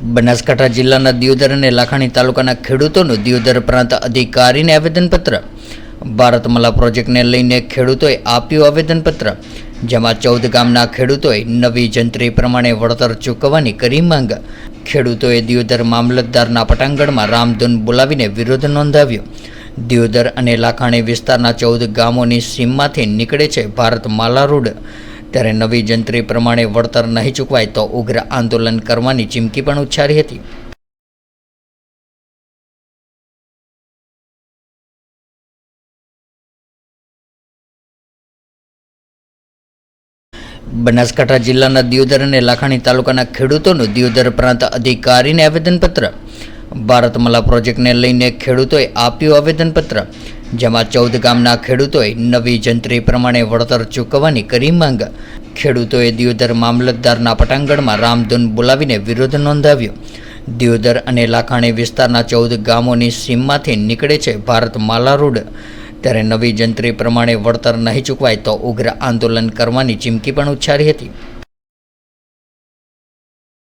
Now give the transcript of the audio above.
બનાસકાંઠા જિલ્લાના દિયોદર અને લાખાણી તાલુકાના ખેડૂતોનું દિયોદર પ્રાંત અધિકારીને આવેદનપત્ર. ભારતમાલા પ્રોજેક્ટને લઈને ખેડૂતોએ આપ્યું આવેદનપત્ર, જેમાં ચૌદ ગામના ખેડૂતોએ નવી જંત્રી પ્રમાણે વળતર ચૂકવવાની કરી માંગ. ખેડૂતોએ દિયોદર મામલતદારના પટાંગણમાં રામધૂન બોલાવીને વિરોધ નોંધાવ્યો. દિયોદર અને લાખાણી વિસ્તારના ચૌદ ગામોની સીમમાંથી નીકળે છે ભારત માલા રોડ. ત્યારે નવી જંત્રી પ્રમાણે વળતર નહીં ચૂકવાય તો ઉગ્ર આંદોલન કરવાની ચીમકી પણ ઉચ્ચારી હતી. બનાસકાંઠા જિલ્લાના દિયોદર અને લાખાણી તાલુકાના ખેડૂતોનું દિયોદર પ્રાંત અધિકારીને આવેદનપત્ર ભારતમાલા પ્રોજેક્ટને લઈને ખેડૂતોએ આપ્યું આવેદનપત્ર, જેમાં ચૌદ ગામના ખેડૂતોએ નવી જંત્રી પ્રમાણે વળતર ચૂકવવાની કરી માંગ. ખેડૂતોએ દિયોદર મામલતદારના પટાંગણમાં રામધૂન બોલાવીને વિરોધ નોંધાવ્યો. દિયોદર અને લાખાણી વિસ્તારના ચૌદ ગામોની સીમમાંથી નીકળે છે ભારત માલા રોડ. ત્યારે નવી જંત્રી પ્રમાણે વળતર નહીં ચૂકવાય તો ઉગ્ર આંદોલન કરવાની ચીમકી પણ ઉચ્ચારી હતી.